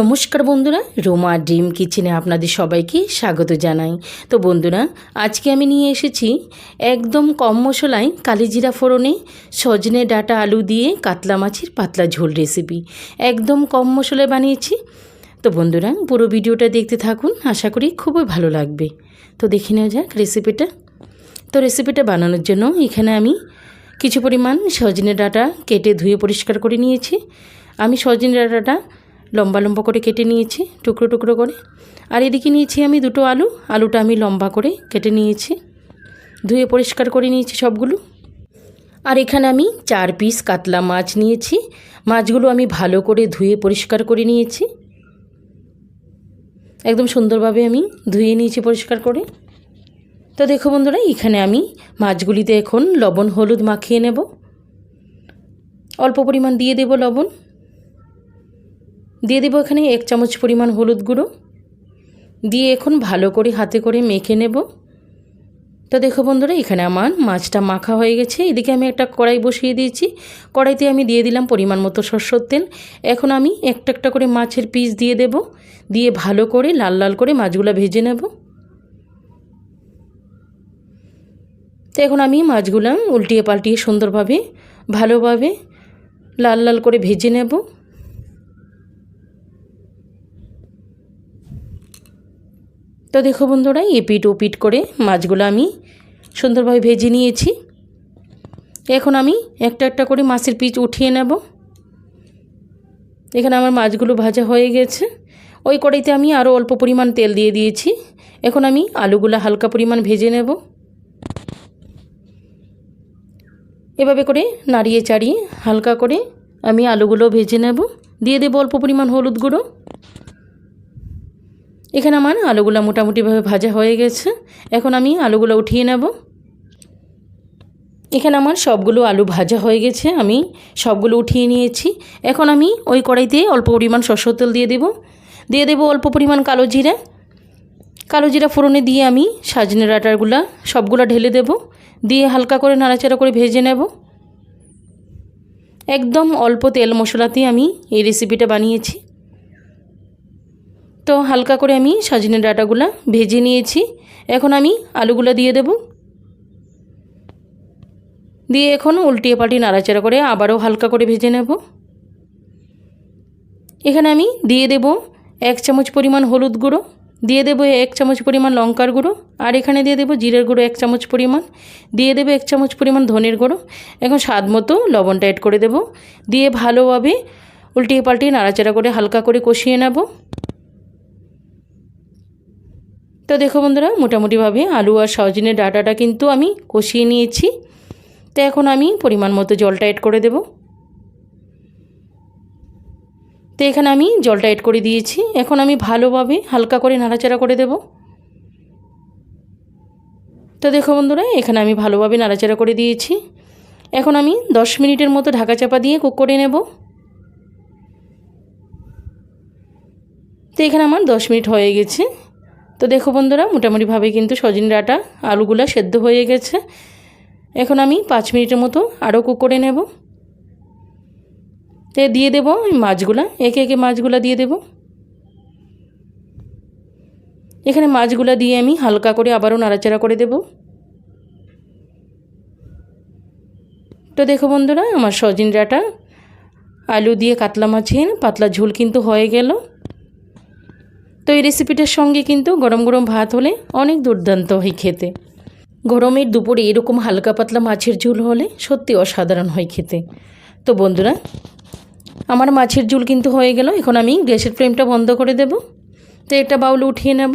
নমস্কার বন্ধুরা, রোমা ড্রিম কিচেনে আপনাদের সবাইকে স্বাগত জানাই। তো বন্ধুরা, আজকে আমি নিয়ে এসেছি একদম কম মশলায় কালিজিরা ফোড়নে, সজনে ডাটা আলু দিয়ে কাতলা মাছের পাতলা ঝোল রেসিপি একদম কম মশলায় বানিয়েছি। তো বন্ধুরা, পুরো ভিডিওটা দেখতে থাকুন, আশা করি খুবই ভালো লাগবে। তো দেখে নেওয়া যাক রেসিপিটা তো রেসিপিটা বানানোর জন্য এখানে আমি কিছু পরিমাণ সজনে ডাটা কেটে ধুয়ে পরিষ্কার করে নিয়েছি। আমি সজনে ডাটাটা লম্বা লম্বা করে কেটে নিয়েছি, টুকরো টুকরো করে। আর এদিকে নিয়েছি আমি দুটো আলু, আলুটা আমি লম্বা করে কেটে নিয়েছি। ধুয়ে পরিষ্কার করে নিয়েছি সবগুলো। আর এখানে আমি চার পিস কাতলা মাছ নিয়েছি। মাছগুলো আমি ভালো করে ধুয়ে পরিষ্কার করে নিয়েছি। একদম সুন্দরভাবে আমি ধুয়ে নিয়েছি পরিষ্কার করে। তো দেখো বন্ধুরা, এখানে আমি মাছগুলিতে এখন লবণ, হলুদ মাখিয়ে নেব। অল্প পরিমাণ দিয়ে দেব লবণ। দিয়ে দেবো এখানে এক চামচ পরিমাণ হলুদ গুঁড়ো। দিয়ে এখন ভালো করে হাতে করে মেখে নেব। তো দেখো বন্ধুরা, এখানে আমার মাছটা মাখা হয়ে গেছে। এদিকে আমি একটা কড়াই বসিয়ে দিয়েছি। কড়াইতে আমি দিয়ে দিলাম পরিমাণ মতো সরষের তেল। এখন আমি একটা একটা করে মাছের পিস দিয়ে দেব। দিয়ে ভালো করে লাল লাল করে মাছগুলো ভেজে নেব। তো এখন আমি মাছগুলো উল্টিয়ে পাল্টিয়ে সুন্দরভাবে, ভালোভাবে লাল লাল করে ভেজে নেব। তো দেখো বন্ধুরা, এপিট ওপিট করে মাছগুলো আমি সুন্দরভাবে ভেজে নিয়েছি। এখন আমি একটা একটা করে মাছের পিচ উঠিয়ে নেব। এখানে আমার মাছগুলো ভাজা হয়ে গেছে। ওই কড়াইতে আমি আরও অল্প পরিমাণ তেল দিয়ে দিয়েছি। এখন আমি আলুগুলো হালকা পরিমাণ ভেজে নেব। এভাবে করে নাড়িয়ে চাড়িয়ে হালকা করে আমি আলুগুলো ভেজে নেব। দিয়ে দেবো অল্প পরিমাণ হলুদ গুঁড়ো। এখানে আমার আলুগুলো মোটামুটিভাবে ভাজা হয়ে গেছে। এখন আমি আলুগুলো উঠিয়ে নেব। এখানে আমার সবগুলো আলু ভাজা হয়ে গেছে। আমি সবগুলো উঠিয়ে নিয়েছি। এখন আমি ওই কড়াইতে অল্প পরিমাণ সরষের তেল দিয়ে দেব। দিয়ে দেবো অল্প পরিমাণ কালো জিরা। কালো জিরা ফোড়নে দিয়ে আমি সাজনের ডাটাগুলা সবগুলো ঢেলে দেব। দিয়ে হালকা করে নাড়াচাড়া করে ভেজে নেব। একদম অল্প তেল মশলাতেই আমি এই রেসিপিটা বানিয়েছি। তো হালকা করে আমি সজনে ডাটাগুলো ভেজে নিয়েছি। এখন আমি আলুগুলো দিয়ে দেব। দিয়ে এখন উল্টিয়ে পাল্টিয়ে নাড়াচাড়া করে আবারও হালকা করে ভেজে নেব। এখানে আমি দিয়ে দেব এক চামচ পরিমাণ হলুদ গুঁড়ো, দিয়ে দেবো এক চামচ পরিমাণ লঙ্কার গুঁড়ো, আর এখানে দিয়ে দেবো জিরের গুঁড়ো এক চামচ পরিমাণ, দিয়ে দেবো এক চামচ পরিমাণ ধনের গুঁড়ো। এখন স্বাদ মতো লবণটা অ্যাড করে দেব। দিয়ে ভালোভাবে উল্টিয়ে পাল্টিয়ে নাড়াচাড়া করে হালকা করে কষিয়ে নেব। তো দেখো বন্ধুরা, মোটামুটিভাবে আলু আর সজনে ডাটাটা কিন্তু আমি কষিয়ে নিয়েছি। তো এখন আমি পরিমাণ মতো জলটা অ্যাড করে দেব। তো এখানে আমি জলটা অ্যাড করে দিয়েছি। এখন আমি ভালোভাবে হালকা করে নাড়াচাড়া করে দেব। তো দেখো বন্ধুরা, এখানে আমি ভালোভাবে নাড়াচাড়া করে দিয়েছি। এখন আমি দশ মিনিটের মতো ঢাকা চাপা দিয়ে কুক করে নেব। তো এখানে আমার দশ মিনিট হয়ে গেছে। তো দেখো বন্ধুরা, মোটামুটিভাবে কিন্তু সজনে ডাটা আলুগুলো সেদ্ধ হয়ে গেছে। এখন আমি পাঁচ মিনিটের মতো আরও কুক করে নেব। তো দিয়ে দেবো মাছগুলা, একে একে মাছগুলা দিয়ে দেব। এখানে মাছগুলা দিয়ে আমি হালকা করে আবারও নাড়াচাড়া করে দেব। তো দেখো বন্ধুরা, আমার সজনে ডাটা আলু দিয়ে কাতলা মাছের পাতলা ঝোল কিন্তু হয়ে গেল। তো এই রেসিপিটার সঙ্গে কিন্তু গরম গরম ভাত হলে অনেক দুর্দান্ত হয় খেতে। গরমের দুপুরে এরকম হালকা পাতলা মাছের ঝোল হলে সত্যি অসাধারণ হয় খেতে। তো বন্ধুরা, আমার মাছের ঝোল কিন্তু হয়ে গেল। এখন আমি গ্যাসের ফ্লেমটা বন্ধ করে দেব। তো এটা বাউল উঠিয়ে নেব।